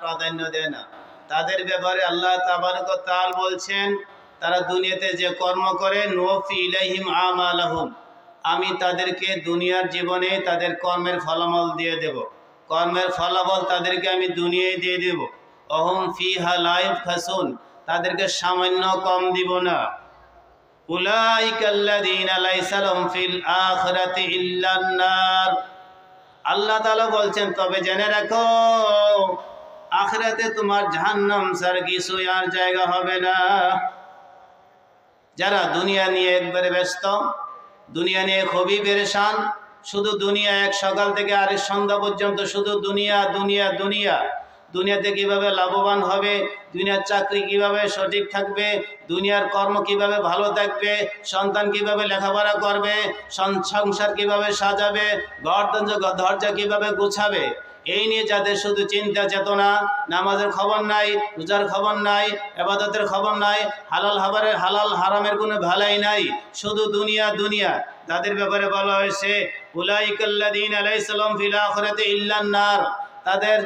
প্রাধান্য দেয় না। তাদের ব্যাপারে আল্লাহ তাল বলছেন, তারা দুনিয়াতে যে কর্ম করে আমি তাদেরকে দুনিয়ার জীবনে তাদের কর্মের ফলাফল দিয়ে দেব। কর্মের ফলাফল তাদেরকে আমি দুনিয়ায় দিয়ে দেব। অহম ফিহা লাইফ খাসুন তাদেরকে সামান্য কম দিব না। আল্লাহ বলছেন, তবে জেনে রাখো আখিরাতে তোমার জাহান্নাম ছাড় কিছু আর জায়গা হবে না। যারা দুনিয়া নিয়ে একবারে ব্যস্ত, দুনিয়া নিয়ে খুবই পেরেশান, শুধু দুনিয়া এক সকাল থেকে আরেক সন্ধ্যা পর্যন্ত, শুধু দুনিয়া দুনিয়া দুনিয়া। দুনিয়াতে কীভাবে লাভবান হবে, দুনিয়ার চাকরি কীভাবে সঠিক থাকবে, দুনিয়ার কর্ম কীভাবে ভালো থাকবে, সন্তান কীভাবে লেখাপড়া করবে সংসার কীভাবে সাজাবে ঘর দরজা কীভাবে গুছাবে এই নিয়ে যাদের শুধু চিন্তা চেতনা, নামাজের খবর নাই, রোজার খবর নাই, এবাদতের খবর নাই, হালাল হাবারের হালাল হারামের কোনো ভালাই নাই, শুধু দুনিয়া দুনিয়া। তাদের ব্যাপারে বলা হয়েছে উলাইকাল্লাদিন আলাইসাল্লাম ফিল আখিরাতে ইল্লান নার। তাদের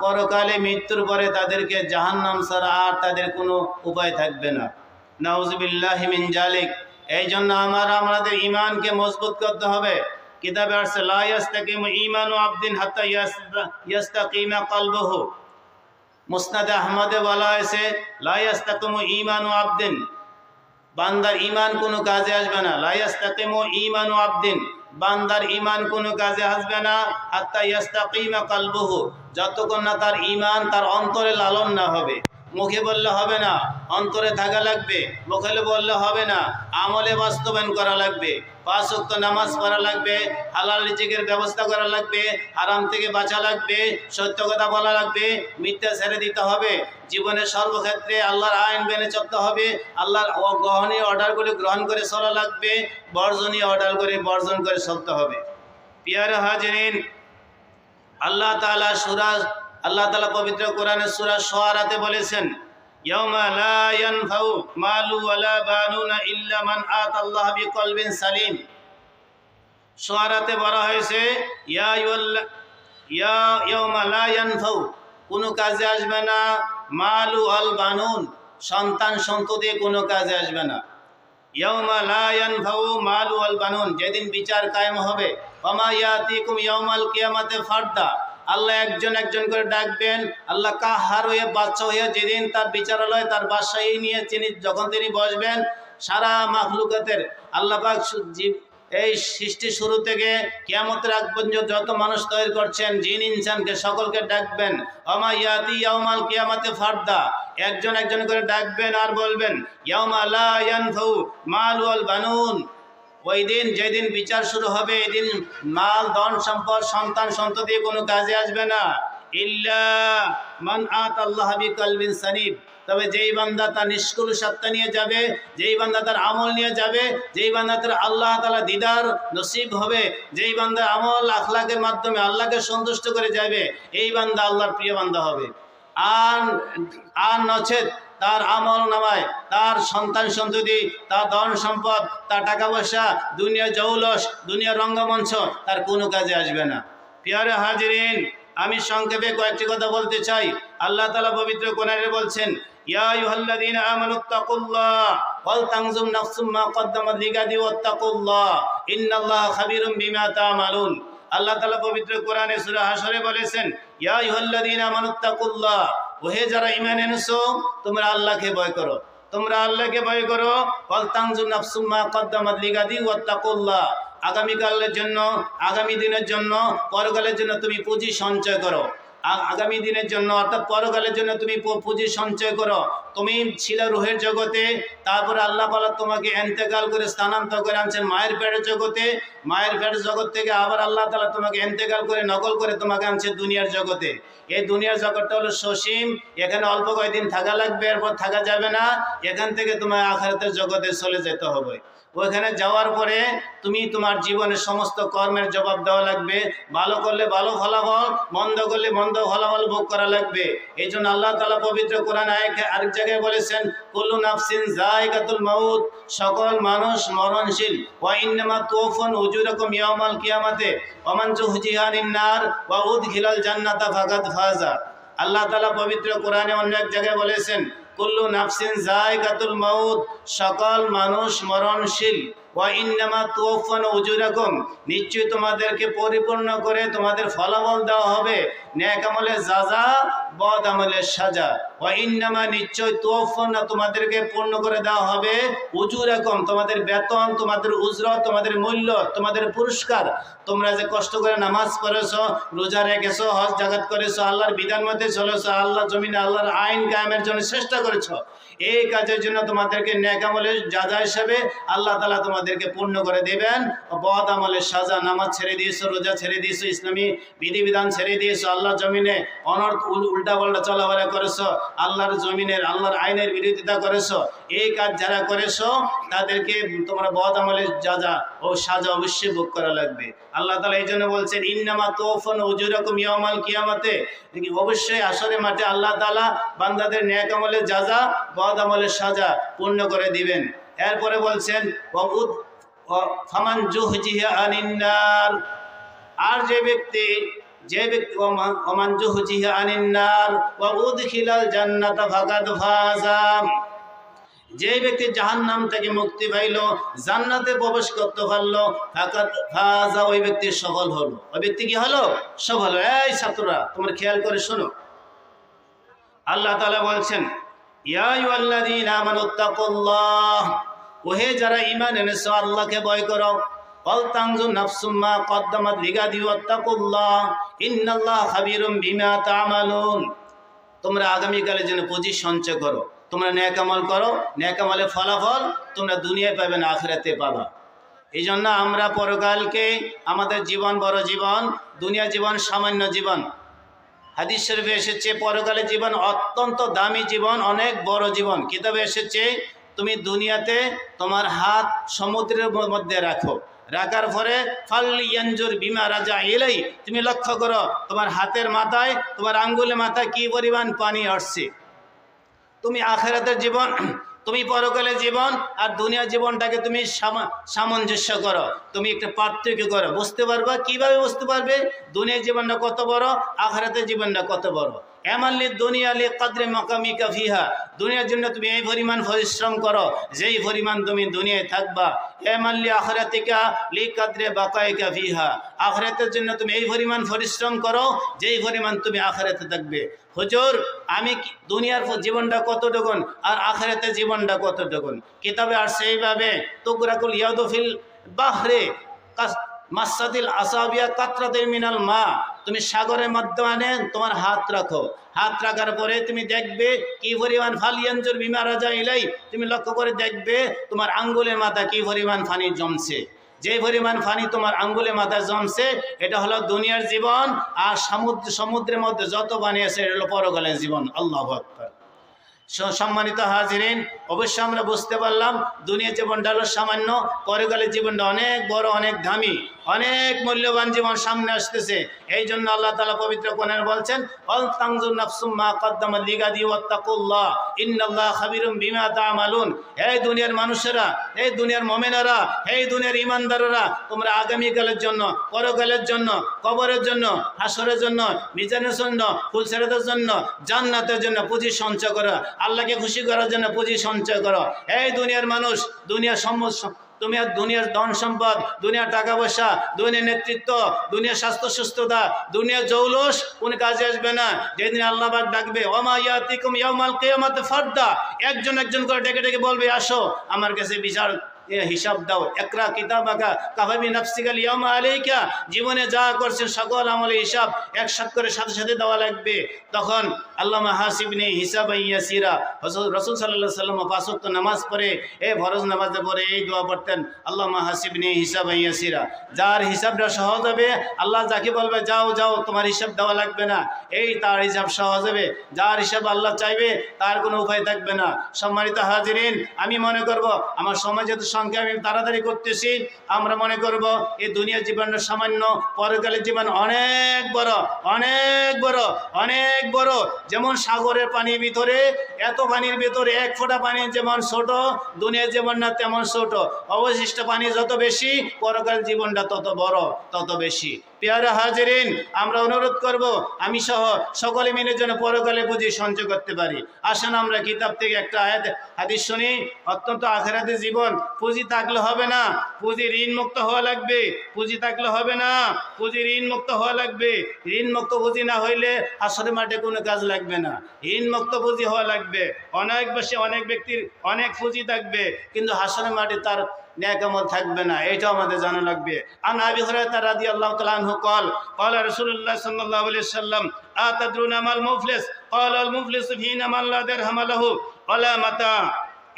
পরকালে মৃত্যুর পরে তাদেরকে জাহান্নাম ছাড়া আর তাদের কোনো উপায় থাকবে না। নাউজুবিল্লাহি মিন জালিক। এই জন্য আমার, আমাদের ইমানকে মজবুত করতে হবে। কিতাবে আসছে, লা ইয়াস্তাকিমু ঈমানু আবদিন হাত্তা ইয়াস্তা- ইয়াস্তাকিমা কলবুহু। মুসনাদে আহমদে বলা হয়েছে, লা ইয়াস্তাকিমু ঈমানু আবদিন। বান্দার ইমান কোনো কাজে আসবে না। লা ইয়াস্তাকিমু ঈমানু আবদিন। বান্দার ইমান কোনো কাজে আসবে না। হাত্তা ইয়াস্তাকিমা কলবুহু। যতক্ষণ না তার ইমান তার অন্তরে লালন না হবে। মুখে বললে হবে না, অন্তরে থাকা লাগবে, মুখে বললে হবে না, আমলে বাস্তবায়ন করা লাগবে, পাঁচ নামাজ পড়া লাগবে, হালাল রিজিকের ব্যবস্থা করা লাগবে আরাম থেকে বাঁচা লাগবে, সত্য কথা বলা লাগবে, মিথ্যা ছেড়ে দিতে হবে, জীবনের সর্বক্ষেত্রে আল্লাহর আইন মেনে চলতে হবে, আল্লাহর গ্রহণীয় অর্ডারগুলি গ্রহণ করে চলা লাগবে, বর্জনীয় অর্ডার করে বর্জন করে চলতে হবে। পিয়ারে হাজরিন, আল্লাহ তাআলা সূরা আল্লাহ তাআলা পবিত্র কোরআনে সূরা শুআরাতে বলেছেন সালিম। শুআরাতে বলা হয়েছে কোনো কাজে আসবে না মালু আল বানুন, সন্তান সন্ততি কোনো কাজে আসবে না। মালু আল বানুন, যেদিন বিচার কায়েম হবে ওমা ইয়াতিকুম ইয়াউমাল কিয়ামাতে ফারদা। আল্লাহ একজন একজন করে ডাকবেন। আল্লাহ কাহার হয়ে বাচ্চা হয়ে যেদিন তার বিচারালয়, তার বাসায় নিয়ে তিনি যখন তিনি বসবেন, সারা মাখলুকাতের আল্লাহ পাক জীব- এই সৃষ্টি শুরু থেকে কিয়ামতের আগ পর্যন্ত যত মানুষ তৈরি করছেন, জিন, ইনসানকে সকলকে ডাকবেন। অমা ইয়াতি ইয়াউমাল কিয়ামাতে ফারদা। একজন একজন করে ডাকবেন আর বলবেন, ইয়াউমা লা ইয়ানফাউ মাল ওয়াল বানুন। ওই দিন যেদিন বিচার শুরু হবে এদিন মাল, ধন, সম্পদ, সন্তান, সন্ততি কোনো কাজে আসবে না। ইল্লা মান আত আল্লাহ বিকলবিন সানিব। তবে যেই বান্দা তার নিষ্কুল সত্তা নিয়ে যাবে, যেই বান্দা তার আমল নিয়ে যাবে, যেই বান্দা তার আল্লাহ তালা দিদার নসিব হবে, যেই বান্দা আমল আখলাকের মাধ্যমে আল্লাহকে সন্তুষ্ট করে যাবে, এই বান্দা আল্লাহর প্রিয় বান্দা হবে। আর আর নচেত তার আমল নামায়, তার সন্তান সন্ততি, তার ধন সম্পদ, তার টাকা পয়সা, দুনিয়া জৌলস, দুনিয়া রঙ্গমঞ্চ, তার কোনো কাজে আসবে না। পিয়ারে হাজিরিন, আমি সংক্ষেপে কয়েকটি কথা বলতে চাই। আল্লাহ তালা পবিত্র কোরআনে বলছেন, ইয়া আইয়ুহাল্লাযীনা আমানুত্তাকুল্লাহ ওয়াল তানজুম নাফসুম মা কদ্দামাত লিগাদি ওয়াত্তাকুল্লাহ, ইন্নাল্লাহা আল্লাহ পবিত্র কোরআনে সূরা হাশরে বলেছেন, ইয়া আইয়ুহাল্লাযীনা আমানুত্তাকুল্লাহ ওহে যারা ইমান এনেছো, তোমরা আল্লাহকে ভয় করো। তোমরা আল্লাহকে ভয় করো। আগামীকালের জন্য, আগামী দিনের জন্য, পরকালের জন্য তুমি পুঁজি সঞ্চয় করো। আগামী দিনের জন্য অর্থাৎ পরকালের জন্য তুমি পুঁজি সঞ্চয় করো। তুমি ছিল রুহের জগতে, তারপর আল্লাহ পালা তোমাকে এন্তেকাল করে স্থানান্তর করে আনছেন মায়ের পেটের জগতে। মায়ের পেটের জগৎ থেকে আবার আল্লাহ তালা তোমাকে এন্তেকাল করে নকল করে তোমাকে আনছে দুনিয়ার জগতে। এই দুনিয়ার জগৎটা হলো সসীম, এখানে অল্প কয়েকদিন থাকা লাগবে, এরপর থাকা যাবে না। এখান থেকে তোমার আখারাতের জগতে চলে যেতে হবে। ওইখানে যাওয়ার পরে তুমি তোমার জীবনের সমস্ত কর্মের জবাব দেওয়া লাগবে। ভালো করলে ভালো ফলাফল, মন্দ করলে মন্দ ফলাফল ভোগ করা লাগবে। এই জন্য আল্লাহ তালা পবিত্র কোরআন আরেক জায়গায় বলেছেন, কুল্লু নাফসিন জায়গাতুল মাউত সকল মানুষ মরণশীল। ওয়া ইন্নামা তুওফুন উজুরাকুম ইয়াউমাল কিয়ামাতে ওমান জুহজিহানিন নার ওয়া উদখিলাল জান্নাতা ফাকাদ ফাজা আল্লাহ তালা পবিত্র কোরআনে অন্য এক জায়গায় বলেছেন কুল্লু নাফসিন জায়গাতুল মাউত, সকল মানুষ মরণশীল। ওয়া ইন্নামা তুওফান উজুরাকুম, নিশ্চয়ই তোমাদেরকে পরিপূর্ণ করে তোমাদের ফলাফল দেওয়া হবে। ন্যাক আমলে যাজা বদ আমলের সাজা। ওয়া ইন্নামা নিশ্চয় তুওফান তোমাদেরকে পূর্ণ করে দেওয়া হবে উজুরাকুম, তোমাদের বেতন, তোমাদের উজরত তোমাদের মূল্য, তোমাদের পুরস্কার। তোমরা যে কষ্ট করে নামাজ পড়েছো, রোজা রেখেছো, হজ জাগাত করেছ, আল্লাহর বিধান মধ্যে চলেছো আল্লাহ জমিনে আল্লাহর আইন কায়েমের জন্য চেষ্টা করেছ, এই কাজের জন্য তোমাদেরকে ন্যাক আমলের যাজা হিসাবে আল্লাহ তালা তোমাদেরকে পূর্ণ করে দেবেন। বদ আমলের সাজা, নামাজ ছেড়ে দিয়েছ, রোজা ছেড়ে দিয়েছ, ইসলামী বিধিবিধান ছেড়ে দিয়েছ আল্লাহ জমিনে অনর্থ উল্টা পাল্টা চলাফেরা করেছ, আল্লাহর জমিনের, আল্লাহর আইনের বিরোধিতা করেছ, এই কাজ যারা করেছ, তাদেরকে তোমরা বদ আমলের যা ও সাজা অবশ্যই ভোগ করা লাগবে। আল্লাহ তালা এই জন্য বলছেন, ইন্নামা তোফন উজুরকম ইয়ামাল কিয়ামাতে। অবশ্যই আসরে মাঠে আল্লাহ তালা বান্দাদের ন্যাক আমলের যা বদ আমলের সাজা পূর্ণ করে দিবেন। এরপরে বলছেন ফামান জুহজিহা আনিন্নার আর যে ব্যক্তি যে ব্যক্তি ওমান জুহজিহা আনিন্নার, ওয়া উদখিলাল জান্নাতা ফাকাদ ফাজা। যে ব্যক্তি জাহান্নাম থেকে মুক্তি পাইল, জান্নাতে প্রবেশ করতে পারল ফাজা, ওই ব্যক্তি সফল হলো। ওই ব্যক্তি কি হলো? সফল। এই ছাত্ররা, তোমার খেয়াল করে শোনো। আল্লাহ তালা বলছেন ওহে যারা ইমান এনেছো, আল্লাহকে ভয় করো। ওয়াল তানজু নাফসুম মা কদ্দামাত লিগাদি ওয়াত্তাকুল্লাহ। ইন্নাল্লাহ খাবীরুম বিমা তা'মালুন। তোমরা আগামীকালের জন্য পুঁজি সঞ্চয় করো। তোমরা ন্যাক করো। ন্যাক আমলের ফলাফল তোমরা দুনিয়ায় পাবে না, আখিরাতে পাবা। এই জন্য আমরা পরকালকে আমাদের জীবন, বড় জীবন, দুনিয়া জীবন, সামান্য জীবন। হাদিস শরীফে এসেছে, পরকালের জীবন অত্যন্ত দামি জীবন, অনেক বড় জীবন। কিতাবে এসেছে তুমি দুনিয়াতে তোমার হাত সমুদ্রের মধ্যে রাখো। রাখার পরে ফাল্লিয়াঞ্জুর বিমা রাজা এলেই তুমি লক্ষ্য করো, তোমার হাতের মাথায়, তোমার আঙ্গুলের মাথায় কি পরিমাণ পানি আসছে। তুমি আখেরাতের জীবন, তুমি পরকালের জীবন আর দুনিয়ার জীবনটাকে তুমি সামা- সামঞ্জস্য করো। তুমি একটা পার্থক্য করো। বুঝতে পারবা? কীভাবে বুঝতে পারবে? দুনিয়ার জীবনটা কত বড়, আখেরাতের জীবনটা কত বড়? এমাল্লি দুনিয়া লি কাদ্রে মাকামিকা ফিহা। দুনিয়ার জন্য তুমি এই পরিমাণ পরিশ্রম করো, যেই পরিমাণ তুমি দুনিয়ায় থাকবা। এমাল্লি আখরাতিকা লি কাদ্রে বাকাইকা ফিহা। আখরাতের জন্য তুমি এই পরিমাণ পরিশ্রম করো, যেই পরিমাণ তুমি আখরাতে থাকবে। হুজুর, আমি দুনিয়ার জীবনটা কতটুকুন আর আখেরাতের জীবনটা কতটুকুন? কিতাবে আর সেইভাবে তুকরাকুল ইয়াদফিল বাহরে মাসাদিল আসাবিয়া কাতরাতের মিনাল মা। তুমি সাগরের মাধ্যমে তোমার হাত রাখো। হাত রাখার পরে তুমি দেখবে কি পরিমাণ ফালিয়াঞ্জুর বিমা রাজা ইলাই তুমি লক্ষ্য করে দেখবে তোমার আঙ্গুলের মাথা কি পরিমাণ পানি জমছে। যে পরিমাণ পানি তোমার আঙ্গুলে মাথায় জমছে, এটা হলো দুনিয়ার জীবন, আর সমুদ্র, সমুদ্রের মধ্যে যত পানি আছে, এটা হলো পরকালের জীবন। আল্লাহ সম্মানিত হাজিরিন অবশ্যই আমরা বুঝতে পারলাম দুনিয়া জীবনটা হলো সামান্য, পরকালের জীবনটা অনেক বড়, অনেক দামি, অনেক মূল্যবান জীবন সামনে আসতেছে। এই জন্য আল্লাহ তালা পবিত্র কোরআনে বলছেন এই দুনিয়ার মানুষেরা, এই দুনিয়ার দুনিয়ার তোমরা আগামীকালের জন্য জন্য, কবরের জন্য জন্য জন্য জন্য, জান্নাতের জন্য পুঁজি সঞ্চয় করো, আল্লাহকে খুশি করার জন্য পুঁজি সঞ্চয় করো। এই দুনিয়ার মানুষ দুনিয়ার সমস্যা আর দুনিয়ার ধন সম্পদ, দুনিয়ার টাকা পয়সা, দুনিয়ার নেতৃত্ব, দুনিয়ার স্বাস্থ্য সুস্থতা, দুনিয়ার জৌলস কোন কাজে আসবে না। যেদিন আল্লাহ পাক ডাকবে, ওমা ইয়াতিকুম ইয়াউমাল কিয়ামাত ফারদা একজন একজন করে ডেকে ডেকে বলবে, আসো, আমার কাছে বিচার হিসাব দাও। একরা কিতাব আঁকা কাভাবি নফসিকাল ইয়ামা আলাইকা। জীবনে যা করছেন সকল আমলে হিসাব একসাথ করে সাথে সাথে দেওয়া লাগবে। তখন আল্লাহ হাসিবনে হিসাব ইয়াসিরা রসুল সাল্লাহ সাল্লাম পাঁচক্ত নামাজ পড়ে, এ ফরজ নামাজে পড়ে এই দোয়া পড়তেন আল্লাহ হাসিবনে হিসাব ইয়াসিরা যার হিসাবটা সহজ হবে, আল্লাহ যাকে বলবে, যাও যাও, তোমার হিসাব দেওয়া লাগবে না। এই তার হিসাব সহজ হবে। যার হিসাব আল্লাহ চাইবে, তার কোনো উপায় থাকবে না। সম্মানিত হাজিরিন, আমি মনে করব, আমার সমাজে তো আমি তাড়াতাড়ি করতেছি। আমরা মনে করব এই দুনিয়া জীবনটা সামান্য, পরকালের জীবন অনেক বড় অনেক বড় অনেক বড়। যেমন সাগরের পানির ভিতরে, এত পানির ভিতরে এক ফোঁটা পানি যেমন ছোট, দুনিয়ার জীবনটা তেমন ছোট। অবশিষ্ট পানি যত বেশি পরকাল জীবনটা তত বড়, তত বেশি। পেয়ারা হাজিরিন, আমরা অনুরোধ করব, আমি সহ সকলে মিলে যেন পরকালে পুঁজি সঞ্চয় করতে পারি। আসেন আমরা কিতাব থেকে একটা আয়াত, হাদিস শুনি, অত্যন্ত আখেরাতে জীবন, পুঁজি থাকলে হবে না, পুঁজি ঋণ মুক্ত হওয়া লাগবে, পুঁজি থাকলে হবে না, পুঁজি ঋণ মুক্ত হওয়া লাগবে ঋণ মুক্ত পুঁজি না হইলে আসলে মাঠে কোনো কাজ লাগবে না ঋণ মুক্ত পুঁজি হওয়া লাগবে। অনেক বেশি অনেক ব্যক্তির অনেক পুঁজি থাকবে, কিন্তু হাসনের মাঠে তার ন্যাকামল থাকবে না এটাও আমাদের জানা লাগবে আন আবি হুরায়রা রাদিয়াল্লাহু তাআলা আনহু قال قال رسول الله صلى الله عليه وسلم اتدرون ما المفلس قال المفلس فينا من لا درهم له ولا متاع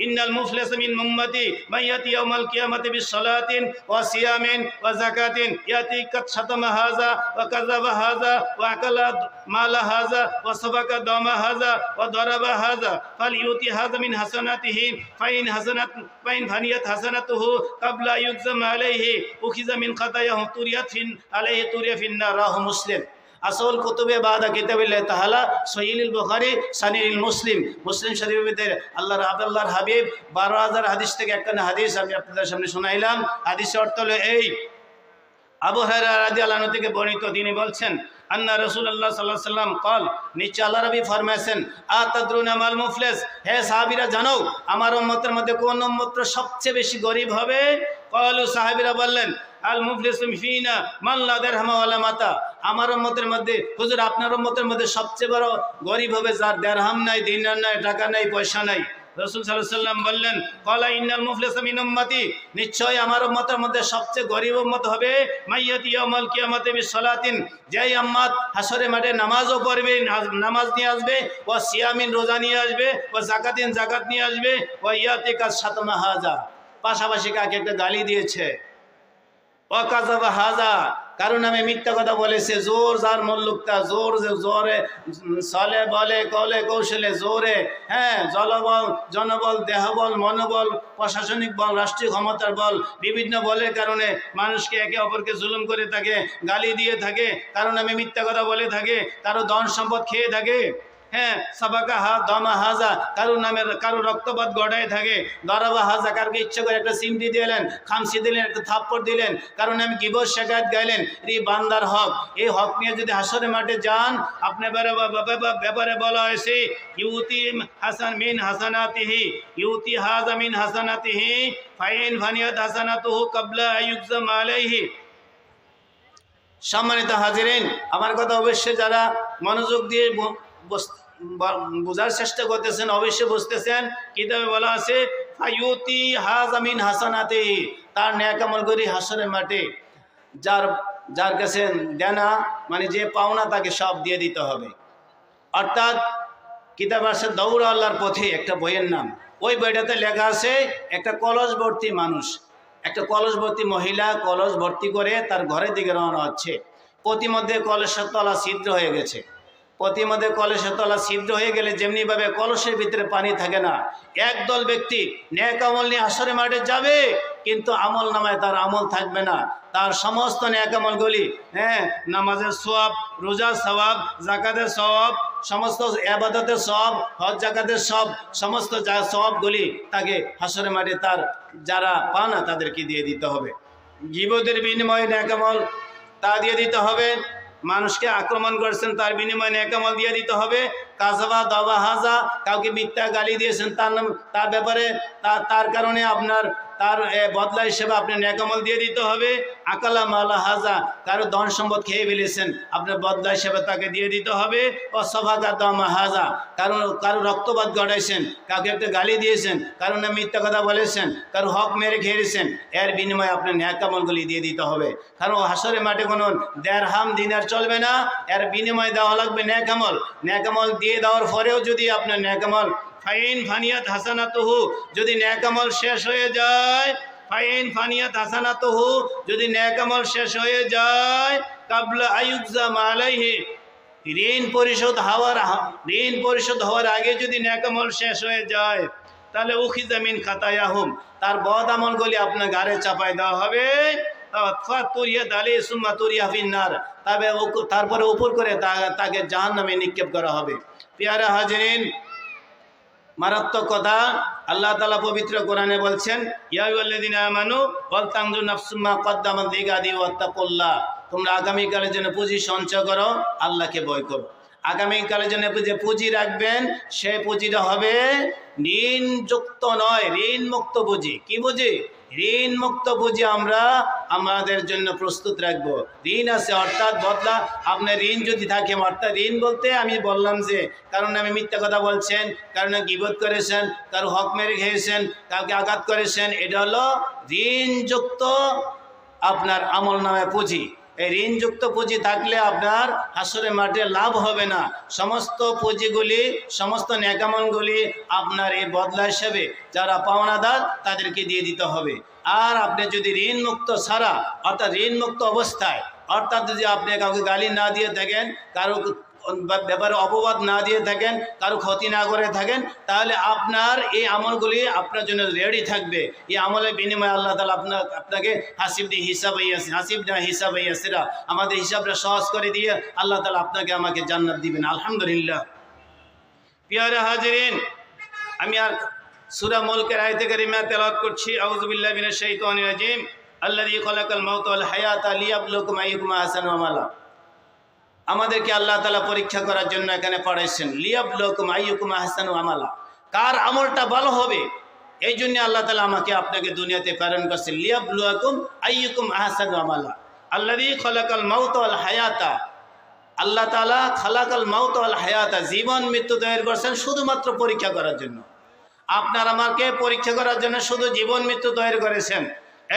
ইন্নাল মুফলিস মিন উম্মতি মাইয়াতি ইয়াউমাল কিয়ামাতি বিসসালাতিন ওয়া সিয়ামিন ওয়া যাকাতিন। ইয়াতি কাদ শাতামা হাযা ওয়া কাযাবা হাযা ওয়া আকালা মালা হাযা ওয়া সাবাকা দামা হাযা ওয়া দারাবা হাযা। ফালইউতি হাযা মিন হাসানাতিহি, ফাইন হাসানাত, ফাইন ফানিয়াত হাসানাতুহু ক্বাবলা ইউকজাম আলাইহি উখিযা মিন খাতায়াহু তুরিয়াত ফিন, আলাইহি তুরিয়া ফিন নার। রাহু মুসলিম। আসল কুতুবে বাদা কিতাবিল্লাহ তাহালা সহিল বুখারী সানিল মুসলিম। মুসলিম শরীফের আল্লাহ আব্দুল্লাহর হাবিব, বারো হাজার হাদিস থেকে একখানা হাদিস আমি আপনাদের সামনে শোনাইলাম। হাদিসের অর্থ হলো এই। আবু রাজি আল্লাহ থেকে বর্ণিত তিনি বলছেন, আন্না রসুল্লাহ সাল্লাহ সাল্লাম কল নিচে আল্লাহ রবি ফরমাইছেন আতাদ্রুন আমাল মুফলেস হে সাহাবিরা জানো, আমার উম্মতের মধ্যে কোন উম্মত সবচেয়ে বেশি গরিব হবে? কলু সাহাবিরা বললেন, আল মুফলিস ফিনা মাল্লা দেরহামা মাতা আমার মতের মধ্যে, হুজুর, আপনার মতের মধ্যে সবচেয়ে বড় গরিব হবে যার দেড়হাম নাই দিনার নাই, টাকা নাই, পয়সা নাই। রসুল বললেন উম্মতের মধ্যে সবচেয়ে উম্মত হবে কিয়ামাতে হাসরে মাঠে নামাজও পড়বে নামাজ নিয়ে আসবে ও সিয়ামিন রোজা নিয়ে আসবে ও জাকাতিন জাকাত নিয়ে আসবে ও পাশাপাশি কাকে একটা গালি দিয়েছে? অকাজাবা হাজা, কারণ আমি মিথ্যা কথা বলেছে। জোর যার মল্লুকটা জোর জোরে চলে বলে, কলে, কৌশলে, জোরে হ্যাঁ জলবল, জনবল, দেহবল, মনোবল, প্রশাসনিক বল, রাষ্ট্রীয় ক্ষমতার বল, বিভিন্ন বলের কারণে মানুষকে একে অপরকে জুলুম করে থাকে, গালি দিয়ে থাকে, কারণ আমি মিথ্যা কথা বলে থাকে কারও ধন সম্পদ খেয়ে থাকে। হ্যাঁ সাবাকা হা, দমা হাজা কারও নামের কারও রক্তপাত গড়ায় থাকে। দরাবা হাজা কারোকে ইচ্ছে করে একটা সিমটি দিলেন খামসি দিলেন, একটা থাপ্পড় দিলেন কারণ আমি গিবর শেখায়ত গাইলেন। এই বান্দার হক, এই হক নিয়ে যদি হাসরে মাঠে যান আপনার ব্যাপারে বলা হয়েছে, ইউতি হাসান মিন হাসানাতিহি, ইউতি হাজা মিন হাসানাতিহি, ফাইন ফানিয়াত হাসানাতুহু কাবলা আইয়ুকজাম আলাইহি সম্মানিত হাজিরেন, আমার কথা অবশ্যই যারা মনোযোগ দিয়ে বোঝার চেষ্টা করতেছেন, অবশ্যই বুঝতেছেন। কিতাবে বলা আছে, ফায়ুতি হাজামিন হাসানাতে তার ন্যাকামল করি হাসনের মাঠে। যার যার কাছে দেনা মানে যে পাওনা, তাকে সব দিয়ে দিতে হবে। অর্থাৎ, কিতাব আছে দৌড় আল্লাহর পথে, একটা বইয়ের নাম। ওই বইটাতে লেখা আছে, একটা কলস ভর্তি মানুষ, একটা কলস ভর্তি মহিলা কলস ভর্তি করে তার ঘরের দিকে রওনা হচ্ছে। প্রতিমধ্যে কলসের তলা ছিদ্র হয়ে গেছে। প্রতিমধ্যে কলসের তলা ছিদ্র হয়ে গেলে যেমনিভাবে কলসের ভিতরে পানি থাকে না। একদল ব্যক্তি ন্যাক আমল নিয়ে আসরে মাঠে যাবে, কিন্তু আমল নামায় তার আমল থাকবে না। তার সমস্ত ন্যাক আমলগুলি হ্যাঁ নামাজের সওয়াব, রোজার সওয়াব জাকাতের সওয়াব, সমস্ত আবাদতের সব হজ জাকাতের সব সমস্ত যা সবগুলি তাকে হাসরে মাঠে তার যারা পা না তাদেরকে দিয়ে দিতে হবে। জীবদের বিনিময়ে ন্যাকামল তা দিয়ে দিতে হবে। মানুষকে আক্রমণ করছেন, তার বিনিময়ে একামল দিয়ে দিতে হবে। কাজবা দাবা হাজা, কাউকে মিথ্যা গালি দিয়েছেন, তার নাম তার ব্যাপারে তার তার কারণে আপনার তার বদলা হিসেবে আপনি ন্যাকামল দিয়ে দিতে হবে। আকালা মালা হাজা কারও ধন সম্পদ খেয়ে ফেলেছেন। আপনার বদলা হিসেবে তাকে দিয়ে দিতে হবে। ও সফাকা দমা হাজা, কারণ কারও রক্তপাত ঘটাইছেন, কাউকে একটা গালি দিয়েছেন কারণ মিথ্যা কথা বলেছেন, কারও হক মেরে খেয়েছেন, এর বিনিময়ে আপনার ন্যাকামলগুলি দিয়ে দিতে হবে। কারণ হাসরে মাঠে কোনো দেড় দেড়হাম দিনার চলবে না, এর বিনিময়ে দেওয়া লাগবে ন্যাকামল। ন্যাকামল দিয়ে দেওয়ার পরেও যদি আপনার ন্যাকামল ফাইন ফানিয়াত হাসানাতুহু, যদি ন্যাকামল শেষ হয়ে যায়, ফাইন ফানিয়াত হাসানাতুহু, যদি ন্যাকামল শেষ হয়ে যায়, কাবলা আয়ুকজাম আলাইহি ঋণ পরিশোধ হওয়ার ঋণ পরিশোধ হওয়ার আগে যদি ন্যাকামল শেষ হয়ে যায়, তাহলে উখি জামিন খাতায়াহুম, তার বদ আমলগুলি আপনার গাড়ে চাপায় দেওয়া হবে। তারপরে উপর করে তাকে জাহান নামে নিক্ষেপ করা হবে। পেয়ারা হাজরিন মারাত্মক কথা। আল্লাহ তালা পবিত্র কোরআনে বলছেন ইয়াউল্লাদিন তোমরা আগামীকালের জন্য পুঁজি সঞ্চয় করো, আল্লাহকে বয় করো। আগামীকালের জন্য যে পুঁজি রাখবেন সেই পুঁজিটা হবে ঋণযুক্ত নয় ঋণ মুক্ত পুঁজি। কি পুঁজি? ঋণ মুক্ত পুঁজি আমরা আমাদের জন্য প্রস্তুত রাখব। ঋণ আছে অর্থাৎ বদলা। আপনার ঋণ যদি থাকে, অর্থাৎ ঋণ বলতে আমি বললাম যে, কারণ আমি মিথ্যা কথা বলছেন, কারণ গিবত করেছেন, কারও হক মেরে খেয়েছেন, কাউকে আঘাত করেছেন, এটা হলো ঋণযুক্ত আপনার আমল নামে পুঁজি। এই ঋণযুক্ত পুঁজি থাকলে আপনার হাসরে মাঠে লাভ হবে না। সমস্ত পুঁজিগুলি, সমস্ত ন্যাকামনগুলি আপনার এই বদলা হিসেবে যারা পাওনাদার, তাদেরকে দিয়ে দিতে হবে। আর আপনি যদি ঋণ মুক্ত ছাড়া, অর্থাৎ ঋণ মুক্ত অবস্থায়, অর্থাৎ যদি আপনি কাউকে গালি না দিয়ে দেখেন কারও ব্যাপারে অপবাদ না দিয়ে থাকেন, কারও ক্ষতি না করে থাকেন, তাহলে আপনার এই আমলগুলি আপনার জন্য রেডি থাকবে। এই আমলের বিনিময়ে আল্লাহ তালা আপনার আপনাকে হাসিব দিয়ে হিসাব হইয়াছে হাসিব না, হিসাব হইয়াছেরা আমাদের হিসাবটা সহজ করে দিয়ে আল্লাহ তালা আপনাকে আমাকে জান্নাত দিবেন। আলহামদুলিল্লাহ। পিয়ারে হাজিরিন, আমি আর সুরা মুলকের আয়তে কারিমা তেলাওয়াত করছি। আউযুবিল্লাহ মিনাশ শাইতানির রাজিম। আল্লাযী খালাকাল মাউতা ওয়াল হায়াতা লিয়াবলুকুম আইয়ুকুম আহসানু আমালা আমাদেরকে আল্লাহ তালা পরীক্ষা করার জন্য এখানে পড়াইছেন লিয়াবলুকুম আইয়ুকুম আহসানু আমালা। কার আমলটা ভালো হবে? এই জন্য আল্লাহ তালা আমাকে আপনাকে দুনিয়াতে প্রেরণ করছেন লিয়াবলুকুম আইয়ুকুম আহসানু আমালা। আল্লাযী খলাকাল মাউতা ওয়াল হায়াতা। আল্লাহ তালা খালাকাল মাউত আল হায়াতা, জীবন, মৃত্যু তৈরি করছেন শুধুমাত্র পরীক্ষা করার জন্য। আপনার আমাকে পরীক্ষা করার জন্য শুধু জীবন, মৃত্যু তৈরি করেছেন।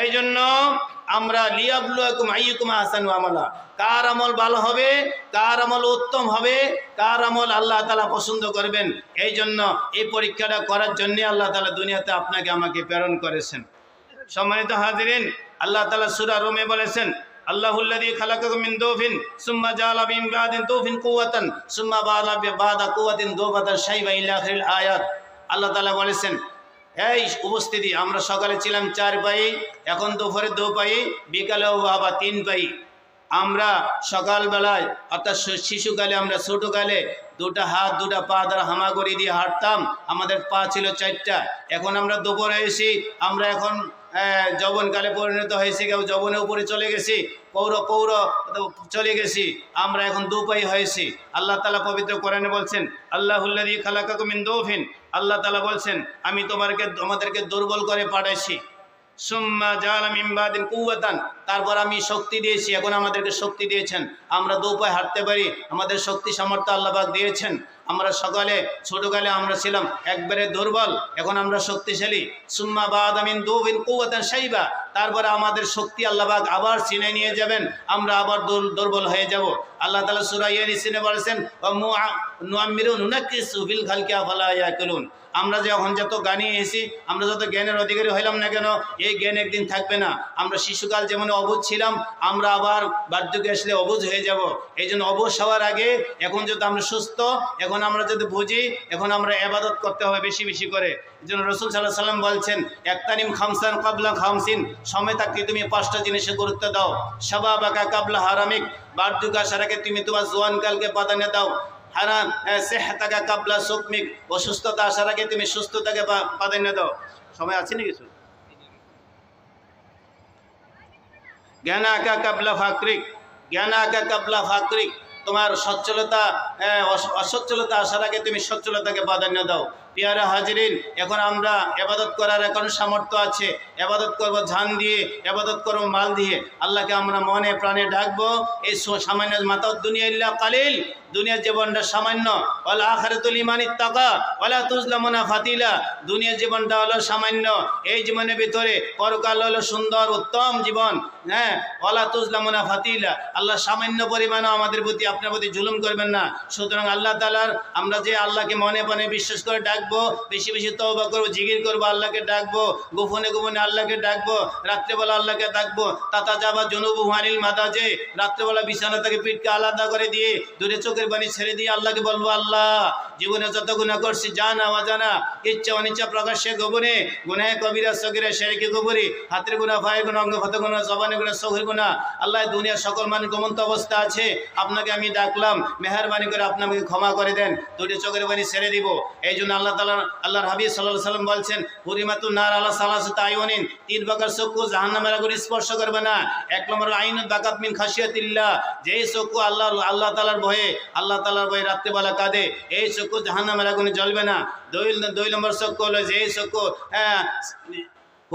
এই জন্য আমরা লিয়াবলুকুম আইয়ুকুম আহসানু আমালা। কার আমল ভালো হবে, কার আমল উত্তম হবে, কার আমল আল্লাহ তালা পছন্দ করবেন এই জন্য এই পরীক্ষাটা করার জন্যে আল্লাহ তালা দুনিয়াতে আপনাকে আমাকে প্রেরণ করেছেন। সম্মানিত হাজিরিন, আল্লাহ তালা সুরা রোমে বলেছেন মিন সুম্মা আয়াত। আল্লাহ বলেছেন এই উপস্থিতি, আমরা সকালে ছিলাম চার পাই এখন দুপুরে দু পাই বিকালেও আবার তিন পাই আমরা সকালবেলায়, অর্থাৎ শিশুকালে আমরা ছোটোকালে দুটা হাত, দুটা পা দ্বারা হামাগুড়ি দিয়ে হাঁটতাম। আমাদের পা ছিল চারটা। এখন আমরা দুপুরে এসি, আমরা এখন যৌবনকালে পরিণত হয়েছি, কেউ যৌবনের উপরে চলে গেছি, পৌর পৌর চলে গেছি, আমরা এখন দুপাই হয়েছি। আল্লাহ তালা পবিত্র কোরআনে বলছেন আল্লাহুল্লাদি খালাকাকুমিন দৌফিন। আল্লাহ তালা বলছেন আমি তোমাকে তোমাদেরকে দুর্বল করে পাঠাইছি। সুম্মা তারপর আমি শক্তি দিয়েছি, এখন আমাদেরকে শক্তি দিয়েছেন। আমরা দু উপায় হাঁটতে পারি, আমাদের শক্তি সামর্থ্য আল্লাহবাক দিয়েছেন। আমরা সকালে, ছোটকালে আমরা ছিলাম একবারে দুর্বল, এখন আমরা শক্তিশালী। সুম্মা বাদ আমিন দুবিন কুয়াতান সাইবা তারপরে আমাদের শক্তি আল্লাহবাক আবার চিনে নিয়ে যাবেন, আমরা আবার দুর্বল হয়ে যাব। আল্লাহ তালা সুরাইয়া নিসিনে বলেছেন আমরা যখন যত জ্ঞানী এসেছি, আমরা যত জ্ঞানের অধিকারী হইলাম না কেন, এই জ্ঞান একদিন থাকবে না। আমরা শিশুকাল যেমন অবুঝ ছিলাম, আমরা আবার বার্ধক্যে আসলে অবুঝ হয়ে যাব। এই জন্য অবুঝ হওয়ার আগে এখন যদি আমরা সুস্থ, এখন আমরা যদি বুঝি, এখন আমরা এবাদত করতে হবে বেশি বেশি করে। এই জন্য রসুল সাল্লাহ সাল্লাম বলছেন, একতানিম খামসান কাবলা খামসিন সময় থাকতে তুমি পাঁচটা জিনিসে গুরুত্ব দাও। সাবা বাকা কাবলা হারামিক, বার্ধক্য আসার আগে তুমি তোমার জোয়ানকালকে প্রাধান্য দাও। হারান সেহতাকা কাবলা সুকমিক, অসুস্থতা আসার আগে তুমি সুস্থতাকে প্রাধান্য দাও। সময় আছে না কিছু? জ্ঞান আঁকা কাবলা ফাকরিক, জ্ঞান আঁকা কাবলা ফাকরিক, তোমার সচ্ছলতা অসচ্ছলতা আসার আগে তুমি সচ্ছলতাকে প্রাধান্য দাও। পিয়ারা হাজিরিন, এখন আমরা এবাদত করার এখন সামর্থ্য আছে। এবাদত করব ঝান দিয়ে, এবাদত করব মাল দিয়ে। আল্লাহকে আমরা মনে প্রাণে ডাকবো, এই সামান্য মাতা দুনিয়া ইল্লা কালিল। দুনিয়ার জীবনটা সামান্য। ওলা আখারাতুল ইমানিত টাকা ওলা তুজলামনা ফাতিলা দুনিয়ার জীবনটা হলো সামান্য। এই জীবনের ভিতরে পরকাল হলো সুন্দর, উত্তম জীবন। হ্যাঁ ওলা তুজলামনা ফাতিলা আল্লাহ সামান্য পরিমাণও আমাদের প্রতি, আপনার প্রতি জুলুম করবেন না। সুতরাং আল্লাহ তালার আমরা যে আল্লাহকে মনে মনে বিশ্বাস করে ডাকবো, বেশি বেশি তওবা করব জিগির করব, আল্লাহকে ডাকবো, গোপনে গোপনে আল্লাহকে ডাকবো, রাত্রেবেলা আল্লাহকে ডাকবো, তাতা যাবা জনুবু হানিল মাদা যে রাত্রেবেলা বিছানা থেকে পিঠকে আলাদা করে দিয়ে, দূরে চোখের পানি ছেড়ে দিয়ে আল্লাহকে বলব, আল্লাহ, জীবনে যত গুণা করছি জানা অজানা, ইচ্ছা অনিচ্ছা প্রকাশ্যে গোপনে গুনায় কবিরা, সগিরা শেরিকে গোবরি হাতের গুণা ভাইয়ের গুণা অঙ্গ ফত গুণা জবানের গুণা চোখের গুণা আল্লাহ দুনিয়ার সকল মানুষ ঘুমন্ত অবস্থা আছে, আপনাকে আমি ডাকলাম, মেহরবানি করে আপনাকে ক্ষমা করে দেন দুটি চোখের বাণী ছেড়ে দিব, এই জন্য আল্লাহ তালা আল্লাহর হাবিব সাল্লাহ সাল্লাম বলছেন হুরিমাতু নার আল্লাহ সাল্লাহ তাইওয়ানিন তিন প্রকার চক্ষু জাহান্নামের আগুন স্পর্শ করবে না। এক নম্বর আইন বাকাত মিন খাসিয়াতিল্লাহ যেই চক্ষু আল্লাহ আল্লাহ তালার ভয়ে, আল্লাহ তালার ভয়ে রাত্রেবেলা কাঁদে, এই চক্ষু জাহান্নামের আগুনে জ্বলবে না। দুই দুই নম্বর চক্ষু হলো যেই চক্ষু হ্যাঁ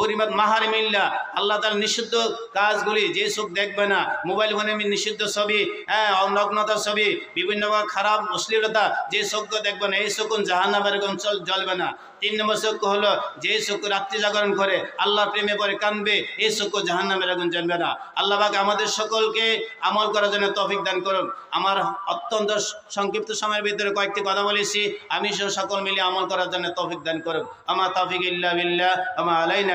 পরিমাত মাহারিমিল্লা আল্লাহ তার নিষিদ্ধ কাজগুলি যে চোখ দেখবে না, মোবাইল ফোনে নিষিদ্ধ ছবি হ্যাঁ অনগ্নতার ছবি, বিভিন্ন খারাপ, অশ্লীলতা যে চোখ দেখবে না, এই চোখ জাহান্নামের অঞ্চল জ্বলবে না। তিন নম্বর চক্ষু হলো যে চক্ষু রাত্রি জাগরণ করে আল্লাহ প্রেমে পরে কানবে এই চক্ষু জাহান্নামের আগুন জানবে না। আল্লাহ পাক আমাদের সকলকে আমল করার জন্য তৌফিক দান করুন। আমার অত্যন্ত সংক্ষিপ্ত সময়ের ভিতরে কয়েকটি কথা বলেছি আমি সকল মিলে আমল করার জন্য তৌফিক দান করুন। আমার তৌফিক ইল্লা বিল্লাহ আমার আলাইনা